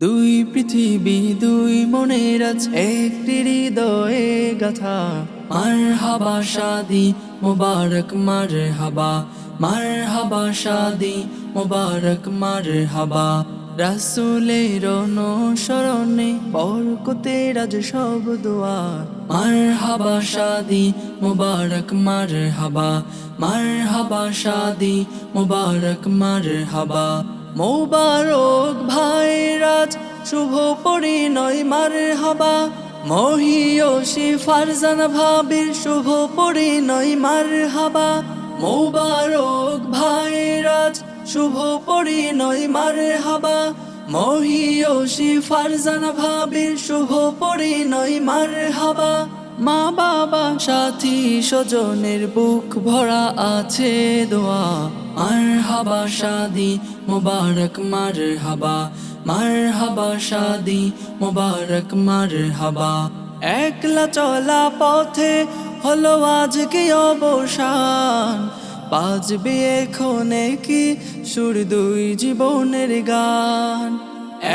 দুই পৃথিবী, দুই মনের আজ, একটি হৃদয়ে গাথা। মার হাবা শাদি, মুবারক মার হাবা মার হাবা শাদি, মুবারক মার হাবা রাসুলের অনুসরণে বরকতে রাজ সব দোয়া। মার হাবা শাদি, মুবারক মার হাবা মার হাবা শাদি, মুবারক মার হাবা মোবারক ভাইরাজ শুভ পরিণয়, মার হাবা। মহিয়সী ফারজান ভাবির শুভ পরিণয়, মার হাবা। মোবারক ভাইরাজ শুভ পরিণয়, মার হাবা। মহিয়সী ফারজান ভাবির শুভ পরিণয়, মার হাবা। মা বাবা, সাথী, স্বজনের বুক ভরা আছে দোয়া। আর হাবা শাদি মুবারক, মার হাবা। মার হাবা শাদি মুবারক মার হাবা একলা চলা পথে হলো আজকে অবসান। বাজবে এখনে কি সুর দুই জীবনের গান?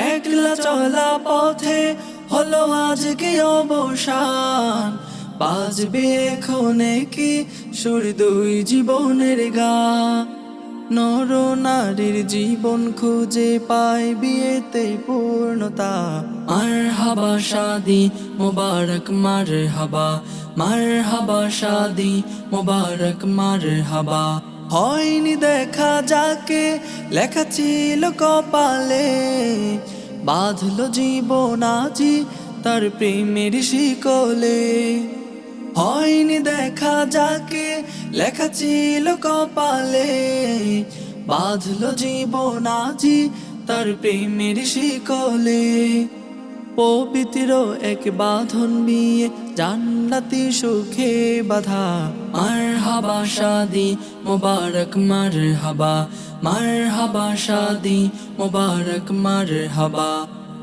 একলা চলা পথে হলো আজকে অবসান। বাজবে এখনে কি সুর দুই জীবনের গান? নর নারীর জীবন খুঁজে পায় বিয়েতে পূর্ণতা। মার হাবা শাদি, মুবারক মার হাবা মার হাবা শাদি, মুবারক মার হাবা হয়নি দেখা যাকে, লেখা ছিল কপালে। বাঁধলো জীবন আজি তার প্রেমের শিকলে। হয়নি দেখা যাকে, লেখা ছিল কপালে। বাঁধলো জীবন আজি তার প্রেমের শিকলে। পবিত্র এক বাঁধন বিয়ে জান্নাতি সুখে বাধা। মার হাবা শাদি, মুবারক মার হাবা মার হাবা শাদি, মুবারক মার হাবা